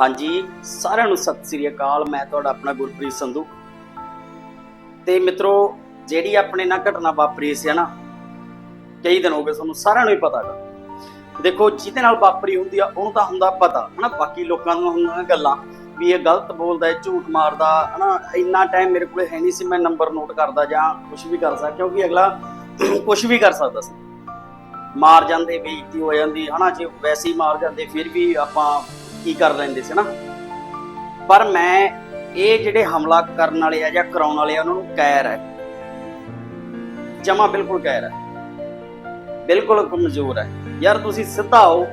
ਹਾਂਜੀ, ਸਾਰਿਆਂ ਨੂੰ ਸਤਿ ਸ੍ਰੀ ਅਕਾਲ। ਮੈਂ ਤੁਹਾਡਾ ਆਪਣਾ ਗੁਰਪ੍ਰੀਤ ਸੰਧੂ। ਤੇ ਮਿੱਤਰੋ, ਜਿਹੜੀ ਆਪਣੇ ਨਾਲ ਘਟਨਾ ਵਾਪਰੀ ਸੀ ਨਾ, ਕਈ ਦਿਨ ਹੋ ਗਏ ਤੁਹਾਨੂੰ ਸਾਰਿਆਂ ਨੂੰ ਹੀ ਪਤਾ ਹੈਗਾ ਦੇਖੋ, ਜਿਹਦੇ ਨਾਲ ਵਾਪਰੀ ਹੁੰਦੀ ਆ, ਉਹਨੂੰ ਤਾਂ ਹੁੰਦਾ ਪਤਾ, ਹਨਾ? ਬਾਕੀ ਲੋਕਾਂ ਨੂੰ ਹੁੰਦੀਆਂ ਗੱਲਾਂ ਵੀ ਇਹ ਗਲਤ ਬੋਲਦਾ ਹੈ, ਝੂਠ ਮਾਰਦਾ, ਹਨਾ? ਇੰਨਾ ਟਾਈਮ ਮੇਰੇ ਕੋਲੇ ਹੈ ਨਹੀਂ ਸੀ, ਮੈਂ ਨੰਬਰ ਨੋਟ ਕਰਦਾ ਜਾਂ ਕੁਝ ਵੀ ਕਰ ਸਕਦਾ, ਕਿਉਂਕਿ ਅਗਲਾ ਕੁਝ ਵੀ ਕਰ ਸਕਦਾ ਸੀ। ਮਾਰ ਜਾਂਦੇ, ਬੇਇੱਜ਼ਤੀ ਹੋ ਜਾਂਦੀ, ਹਨਾ? ਜੇ ਵੈਸੇ ਹੀ ਮਾਰ ਜਾਂਦੇ, ਫਿਰ ਵੀ ਆਪਾਂ ਕੀ ਕਰ ਲੈਂਦੇ ਸੀ ਨਾ। ਪਰ ਮੈਂ ਇਹ ਜਿਹੜੇ ਹਮਲਾ ਕਰਨ ਵਾਲੇ ਆ ਜਾਂ ਕਰਾਉਣ ਵਾਲੇ ਆ, ਉਹਨਾਂ ਨੂੰ ਕੈਰ ਹੈ। ਜਮਾ ਬਿਲਕੁਲ ਕੈਰ ਹੈ। ਬਿਲਕੁਲ ਕਮਜ਼ੋਰ ਹੈ। ਯਾਰ ਤੁਸੀਂ ਸਿੱਧਾ ਆਓ,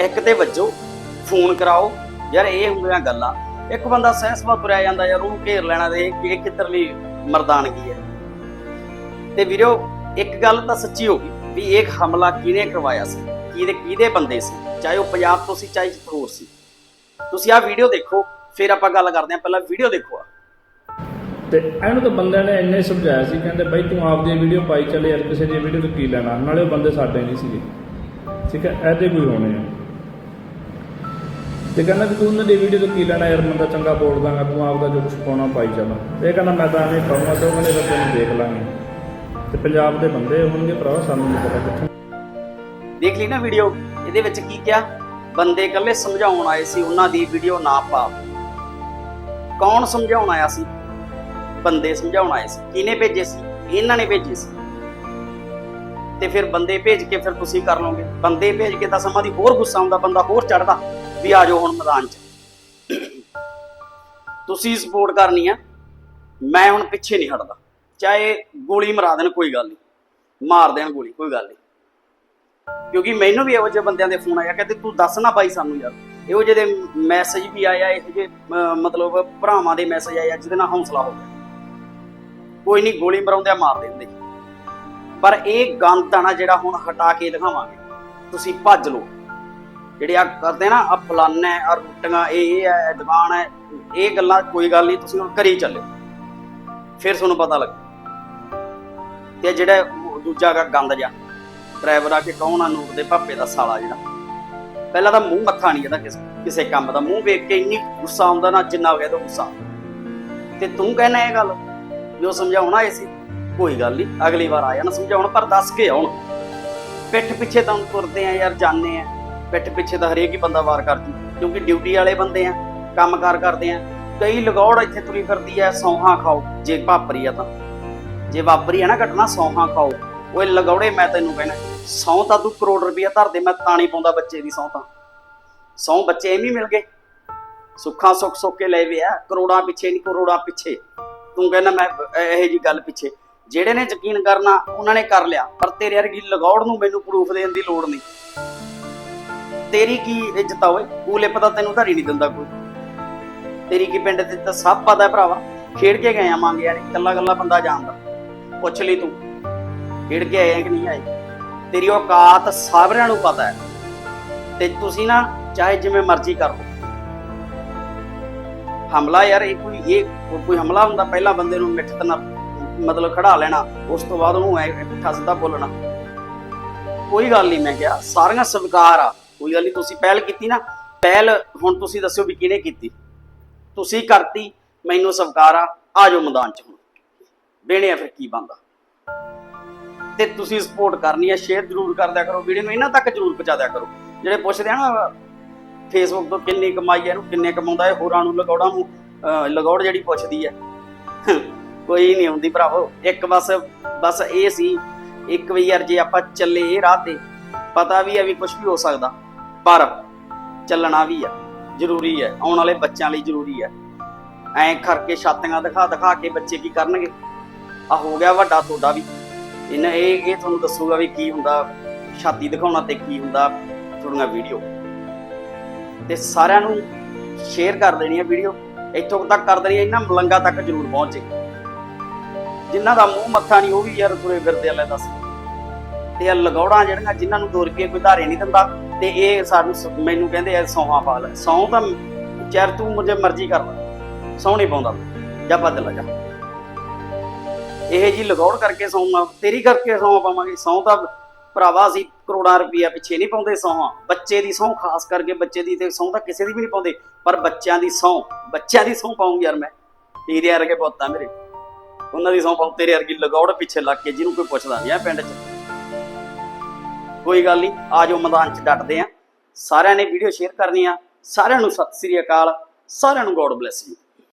ਇੱਕ ਤੇ ਵੱਜੋ, ਫੋਨ ਕਰਾਓ। ਯਾਰ ਇਹ ਹੁੰਦੀਆਂ ਗੱਲਾਂ। ਇੱਕ ਬੰਦਾ ਸਹਿਸਵਾ ਤੁਰਿਆ ਜਾਂਦਾ ਯਾਰ, ਉਹਨੂੰ ਘੇਰ ਲੈਣਾ ਦੇ ਕਿ ਇਹ ਕਿੱਧਰਲੀ ਮਰਦਾਨਗੀ ਹੈ। ਤੇ ਵੀਰੋ, ਇੱਕ ਗੱਲ ਤਾਂ ਸੱਚੀ ਹੋ ਗਈ ਵੀ ਇਹ ਹਮਲਾ ਕਿਹਨੇ ਕਰਵਾਇਆ ਸੀ? ਕਿਹਦੇ ਕਿਹਦੇ ਬੰਦੇ ਸੀ? ਚਾਹੇ ਉਹ ਪੰਜਾਬ ਤੋਂ ਸੀ, ਚਾਹੇ ਕਿਤੇ ਹੋਰ ਸੀ। ਤੁਸੀਂ ਆਹ ਵੀਡੀਓ ਦੇਖੋ, ਫਿਰ ਆਪਾਂ ਗੱਲ ਕਰਦੇ ਹਾਂ, ਪਹਿਲਾਂ ਵੀਡੀਓ ਦੇਖੋ ਆ ਤੇ ਇਹਨੂੰ ਤਾਂ ਬੰਦਿਆਂ ਨੇ ਇੰਨੇ ਸਮਝਾਇਆ ਸੀ, ਕਹਿੰਦੇ ਬਾਈ ਤੂੰ ਆਪਦੀ ਵੀਡੀਓ ਪਾਈ ਚੱਲੇ ਯਾਰ, ਕਿਸੇ ਦੀ ਵੀਡੀਓ ਤੋਂ ਕੀ ਲੈਣਾ? ਨਾਲੇ ਉਹ ਬੰਦੇ ਸਾਡੇ ਨਹੀਂ ਸੀਗੇ। ਠੀਕ ਹੈ, ਇਹਦੇ ਕੋਈ ਹੋਣੇ ਆ। ਤੇ ਕਹਿੰਦਾ ਕਿ ਤੂੰ ਉਹਨਾਂ ਦੀ ਵੀਡੀਓ ਤੋਂ ਕੀ ਲੈਣਾ ਯਾਰ ਬੰਦਾ ਚੰਗਾ ਬੋਲਦਾਗਾ ਤੂੰ ਆਪਦਾ ਜੋ ਕੁਛ ਪਾਉਣਾ ਪਾਈ ਚੱਲ। ਇਹ ਕਹਿੰਦਾ, ਮੈਂ ਤਾਂ ਐਵੇਂ ਪਾਉਂਗਾ ਤੇ ਉਹ ਕਹਿੰਦੇ ਫਿਰ ਦੇਖ ਲਾਂਗੇ। ਤੇ ਪੰਜਾਬ ਦੇ ਬੰਦੇ ਹੋਣਗੇ ਭਰਾ, ਸਾਨੂੰ ਨਹੀਂ ਪਤਾ ਕਿੱਥੋਂ। ਦੇਖ ਲਈ ਨਾ ਵੀਡੀਓ ਇਹਦੇ ਵਿੱਚ ਕੀ ਕਿਹਾ? ਬੰਦੇ ਇਕੱਲੇ ਸਮਝਾਉਣ ਆਏ ਸੀ, ਉਹਨਾਂ ਦੀ ਵੀਡੀਓ ਨਾ ਪਾ। ਕੌਣ ਸਮਝਾਉਣ ਆਇਆ ਸੀ? ਬੰਦੇ ਸਮਝਾਉਣ ਆਏ ਸੀ। ਕਿਹਨੇ ਭੇਜੇ ਸੀ? ਇਹਨਾਂ ਨੇ ਭੇਜੇ ਸੀ। ਤੇ ਫਿਰ ਬੰਦੇ ਭੇਜ ਕੇ ਫਿਰ ਤੁਸੀਂ ਕਰ ਲਓਗੇ। ਬੰਦੇ ਭੇਜ ਕੇ ਤਾਂ ਸਮਾਂ ਦੀ ਹੋਰ ਗੁੱਸਾ ਹੁੰਦਾ ਬੰਦਾ ਹੋਰ ਚੜਦਾ ਵੀ ਆ ਜਾਓ ਹੁਣ ਮੈਦਾਨ 'ਚ। ਤੁਸੀਂ ਸਪੋਰਟ ਕਰਨੀ ਆ, ਮੈਂ ਹੁਣ ਪਿੱਛੇ ਨਹੀਂ ਹਟਦਾ। ਚਾਹੇ ਗੋਲੀ ਮਰਾ ਦੇਣ, ਕੋਈ ਗੱਲ ਨਹੀਂ। ਮਾਰ ਦੇਣ ਗੋਲੀ, ਕੋਈ ਗੱਲ ਨਹੀਂ। ਕਿਉਂਕਿ ਮੈਨੂੰ ਵੀ ਇਹੋ ਜਿਹੇ ਬੰਦਿਆਂ ਦੇ ਫੋਨ ਆਇਆ, ਕਹਿੰਦੇ ਤੂੰ ਦੱਸ ਨਾ ਬਾਈ ਸਾਨੂੰ ਯਾਰ। ਇਹੋ ਜਿਹੇ ਮੈਸੇਜ ਵੀ ਆਇਆ ਇਹੋ ਜਿਹੇ ਮਤਲਬ ਭਰਾਵਾਂ ਦੇ ਮੈਸੇਜ ਆਇਆ ਜਿਹਦੇ ਨਾਲ ਹੌਸਲਾ ਹੋ ਗਿਆ। ਕੋਈ ਨਹੀਂ ਗੋਲੀ ਮਰਾਉਂਦੇ ਮਾਰ ਦਿੰਦੇ। ਪਰ ਇਹ ਗੰਦ ਆ ਨਾ ਜਿਹੜਾ ਹੁਣ ਹਟਾ ਕੇ ਦਿਖਾਵਾਂਗੇ, ਤੁਸੀਂ ਭੱਜ ਲਓ। ਜਿਹੜੇ ਆ ਕਰਦੇ ਨਾ ਆ ਫਲਾਨਾ ਹੈ ਆ ਰੋਟੀਆਂ, ਇਹ ਇਹ ਹੈ, ਦੁਕਾਨ ਹੈ, ਇਹ ਗੱਲਾਂ ਕੋਈ ਗੱਲ ਨਹੀਂ, ਤੁਸੀਂ ਹੁਣ ਘਰੇ ਚੱਲੇ ਫਿਰ ਤੁਹਾਨੂੰ ਪਤਾ ਲੱਗ। ਤੇ ਜਿਹੜਾ ਦੂਜਾ ਗਾ ਗੰਦ ਜਾ ਡਰਾਈਵਰ ਆ ਕੇ ਕੌਣ ਆ ਨੂਰ ਦੇ ਭਾਪੇ ਦਾ ਸਾਲਾ ਜਿਹੜਾ। ਪਹਿਲਾਂ ਤਾਂ ਮੂੰਹ ਮੱਥਾ ਨਹੀਂ ਇਹਦਾ ਕਿਸੇ ਕੰਮ ਦਾ। ਮੂੰਹ ਵੇਖ ਕੇ ਇੰਨੀ ਗੁੱਸਾ ਆਉਂਦਾ ਨਾ, ਜਿੰਨਾ ਹੋ ਗਿਆ ਤਾਂ ਗੁੱਸਾ। ਤੇ ਤੂੰ ਕਹਿਣਾ ਇਹ ਗੱਲ, ਜੋ ਸਮਝਾਉਣਾ ਏ ਸੀ, ਕੋਈ ਗੱਲ ਨਹੀਂ, ਅਗਲੀ ਵਾਰ ਆ ਜਾਣਾ ਸਮਝਾਉਣ, ਪਰ ਦੱਸ ਕੇ ਆਉਣ। ਪਿੱਠ ਪਿੱਛੇ ਤਾਂ ਤੁਰਦੇ ਆ ਯਾਰ ਜਾਣੇ ਆ। ਪਿੱਠ ਪਿੱਛੇ ਤਾਂ ਹਰੇਕ ਹੀ ਬੰਦਾ ਵਾਰ ਕਰਦੀ ਕਿਉਂਕਿ ਡਿਊਟੀ ਵਾਲੇ ਬੰਦੇ ਆ ਕੰਮਕਾਰ ਕਰਦੇ ਆ। ਕਈ ਲਗੌੜ ਇੱਥੇ ਤੁਰੀ ਫਿਰਦੀ ਆ, ਸੌਹਾਂ ਖਾਓ। ਜੇ ਭਾਪਰੀ ਆ ਤਾਂ। ਜੇ ਵਾਪਰੀ ਆ ਨਾ ਘਟਨਾ, ਸੌਹਾਂ ਖਾਓ। ਓਏ ਲਗੌੜੇ ਮੈਂ ਤੈਨੂੰ ਕਹਿਣਾ। ਸੌ ਤਾਂ ਤੂੰ ਕਰੋੜ ਰੁਪਇਆ ਧਰ ਦੇ, ਮੈਂ ਤਾਂ ਨਹੀਂ ਪਾਉਂਦਾ ਬੱਚੇ ਦੀ ਸੌ ਤਾਂ। ਸੌ ਬੱਚੇ ਐਵੇਂ ਮਿਲ ਗਏ। ਸੁੱਖਾਂ ਸੁੱਖ ਸੁੱਖ ਕੇ ਲੈ ਵੇ ਕਰੋੜਾਂ ਪਿੱਛੇ ਨਹੀਂ, ਕਰੋੜਾਂ ਪਿੱਛੇ। ਤੂੰ ਕਹਿੰਦਾ ਮੈਂ ਇਹੋ ਜੀ ਗੱਲ ਪਿੱਛੇ। ਜਿਹੜੇ ਨੇ ਯਕੀਨ ਕਰਨਾ, ਉਹਨਾਂ ਨੇ ਕਰ ਲਿਆ, ਪਰ ਤੇਰੇ ਵਰਗੀ ਲਗੌੜ ਨੂੰ ਮੈਨੂੰ ਪ੍ਰੂਫ ਦੇਣ ਦੀ ਲੋੜ ਨਹੀਂ। ਤੇਰੀ ਕੀ ਇੱਜ਼ਤ ਆ ਓਏ? ਕੂਲੇ ਪਤਾ ਤੈਨੂੰ ਧਰੀ ਨਹੀਂ ਦਿੰਦਾ ਕੋਈ। ਤੇਰੀ ਕੀ ਪਿੰਡ ਤੇ ਤਾਂ ਸਭ ਪਤਾ ਭਰਾਵਾ। ਖੇਡ ਕੇ ਗਏ ਆ ਆਵਾਂਗੇ ਯਾਰ, ਇਕੱਲਾ ਇਕੱਲਾ ਬੰਦਾ ਜਾਣਦਾ। ਪੁੱਛ ਲਈ ਤੂੰ। ਖੇਡ ਕੇ ਆਏ ਕਿ ਨਹੀਂ ਆਏ? ਤੇਰੀ ਔਕਾਤ ਸਾਰਿਆਂ ਨੂੰ ਪਤਾ ਹੈ। ਤੇ ਤੁਸੀਂ ਨਾ ਚਾਹੇ ਜਿਵੇਂ ਮਰਜ਼ੀ ਕਰ ਲਓ। ਹਮਲਾ ਯਾਰ, ਇਹ ਕੋਈ ਇਹ ਕੋਈ ਹਮਲਾ ਹੁੰਦਾ, ਪਹਿਲਾਂ ਬੰਦੇ ਨੂੰ ਮਿੱਠ ਤਨਾ ਮਤਲਬ ਖੜਾ ਲੈਣਾ, ਉਸ ਤੋਂ ਬਾਅਦ ਉਹਨੂੰ ਐ ਪੁੱਠਾ ਸਿੱਧਾ ਬੋਲਣਾ। ਕੋਈ ਗੱਲ ਨਹੀਂ ਮੈਂ ਕਿਹਾ, ਸਾਰੀਆਂ ਸਵੀਕਾਰ ਆ। ਕੋਈ ਗੱਲ ਨਹੀਂ, ਤੁਸੀਂ ਪਹਿਲ ਕੀਤੀ ਨਾ, ਪਹਿਲ ਹੁਣ ਤੁਸੀਂ ਦੱਸਿਓ ਵੀ ਕਿਹਨੇ ਕੀਤੀ। ਤੁਸੀਂ ਕਰਤੀ, ਮੈਨੂੰ ਸਵੀਕਾਰ ਆ ਆ ਜਾਓ ਮੈਦਾਨ ਚ ਹੁਣ। ਵੇਣੇ ਆ ਫਿਰ ਕੀ ਬੰਦਾ ਤੇ ਤੁਸੀਂ ਸਪੋਰਟ ਕਰਨੀ ਹੈ ਸ਼ੇਅਰ ਜ਼ਰੂਰ ਕਰ ਦਿਆ ਕਰੋ, ਵੀਡੀਓ ਨੂੰ ਇਹਨਾਂ ਤੱਕ ਜ਼ਰੂਰ ਪਹੁੰਚਾ ਦਿਆ ਕਰੋ। ਜਿਹੜੇ ਪੁੱਛਦੇ ਆ ਨਾ ਫੇਸਬੁੱਕ ਤੋਂ ਕਿੰਨੀ ਕਮਾਈ ਹੈ ਇਹਨੂੰ ਕਿੰਨੇ ਕਮਾਉਂਦਾ ਹੈ ਹੋਰਾਂ ਨੂੰ ਲਗੌੜਾਂ ਨੂੰ ਲਗੌੜ ਜਿਹੜੀ ਪੁੱਛਦੀ ਹੈ ਕੋਈ ਨਹੀਂ ਹੁੰਦੀ ਭਰਾਵੋ, ਇੱਕ ਬਸ ਬਸ ਇਹ ਸੀ, ਇੱਕ ਵੀ ਯਾਰ ਜੇ ਆਪਾਂ ਚੱਲੇ ਇਹ ਰਾਹ ਤੇ, ਪਤਾ ਵੀ ਹੈ ਵੀ ਕੁਝ ਵੀ ਹੋ ਸਕਦਾ, ਪਰ ਚੱਲਣਾ ਵੀ ਆ, ਜ਼ਰੂਰੀ ਹੈ ਆਉਣ ਵਾਲੇ ਬੱਚਿਆਂ ਲਈ ਜ਼ਰੂਰੀ ਹੈ ਐਂ ਕਰਕੇ ਛਾਤੀਆਂ ਦਿਖਾ ਦਿਖਾ ਕੇ ਬੱਚੇ ਕੀ ਕਰਨਗੇ? ਆ ਹੋ ਗਿਆ ਵੱਡਾ ਤੁਹਾਡਾ ਵੀ। ਇਹਨਾਂ ਇਹ ਇਹ ਤੁਹਾਨੂੰ ਦੱਸੂਗਾ ਵੀ ਕੀ ਹੁੰਦਾ, ਛਾਤੀ ਦਿਖਾਉਣਾ ਤੇ ਕੀ ਹੁੰਦਾ ਤੁਹਾਡੀਆਂ ਵੀਡੀਓ ਤੇ ਸਾਰਿਆਂ ਨੂੰ ਸ਼ੇਅਰ ਕਰ ਦੇਣੀ ਹੈ ਵੀਡੀਓ ਇੱਥੋਂ ਤੱਕ ਕਰ ਦੇਣੀ ਹੈ ਇਹਨਾਂ ਮਲੰਗਾ ਤੱਕ ਜ਼ਰੂਰ ਪਹੁੰਚੇ। ਜਿਨ੍ਹਾਂ ਦਾ ਮੂੰਹ ਮੱਥਾ ਨਹੀਂ ਉਹ ਵੀ ਯਾਰ ਤੁਰੇ ਫਿਰਦੇ ਆ ਦੱਸ। ਤੇ ਇਹ ਲਗੌੜਾਂ ਜਿਹੜੀਆਂ, ਜਿਨ੍ਹਾਂ ਨੂੰ 2 ਰੁਪਏ ਕੋਈ ਧਾਰੇ ਨਹੀਂ ਦਿੰਦਾ, ਤੇ ਇਹ ਸਾਨੂੰ ਮੈਨੂੰ ਕਹਿੰਦੇ ਆ, ਸੌਹਾਂ ਪਾ ਲੈ। ਸੌਂ ਤਾਂ ਚੈਰ ਤੂੰ ਮੁਝੇ ਮਰਜ਼ੀ ਕਰ ਲੈ। ਸੌਂ ਨਹੀਂ ਪਾਉਂਦਾ। ਜਾ ਬਦਲ ਲੈ, ਜਾ। ਇਹ ਜੀ ਲਗੌੜ ਕਰਕੇ ਸੌਂਗਾ ਤੇਰੀ ਕਰਕੇ ਸੌਂ ਪਾਵਾਂਗੇ। ਸੌਂ ਤਾਂ ਭਰਾਵਾ ਅਸੀਂ ਕਰੋੜਾਂ ਰੁਪਈਆ ਪਿੱਛੇ ਨਹੀਂ ਪਾਉਂਦੇ ਸੌਹਾਂ ਬੱਚੇ ਦੀ ਸਹੁੰ ਖਾਸ ਕਰਕੇ ਬੱਚੇ ਦੀ ਤੇ ਸਹੁੰ ਤਾਂ ਕਿਸੇ ਦੀ ਵੀ ਨਹੀਂ ਪਾਉਂਦੇ, ਪਰ ਬੱਚਿਆਂ ਦੀ ਸਹੁੰ ਬੱਚਿਆਂ ਦੀ ਸਹੁੰ ਪਾਉਂਗੀ ਯਾਰ ਮੈਂ। ਤੇਰੇ ਵਰਗੇ ਪੁੱਤ ਮੇਰੇ। ਉਹਨਾਂ ਦੀ ਸਹੁੰ ਪਾਉ ਤੇਰੇ ਵਰਗੀ ਲਗੌੜ ਪਿੱਛੇ ਲੱਗ ਕੇ ਜਿਹਨੂੰ ਕੋਈ ਪੁੱਛਦਾ ਨਹੀਂ ਆ ਪਿੰਡ 'ਚ। ਕੋਈ ਗੱਲ ਨਹੀਂ ਆਜੋ ਮੈਦਾਨ 'ਚ ਡਟਦੇ ਆ। ਸਾਰਿਆਂ ਨੇ ਵੀਡੀਓ ਸ਼ੇਅਰ ਕਰਨੀ ਆ। ਸਾਰਿਆਂ ਨੂੰ ਸਤਿ ਸ੍ਰੀ ਅਕਾਲ। ਸਾਰਿਆਂ ਨੂੰ ਗੋਡ ਬlesਸ ਯੂ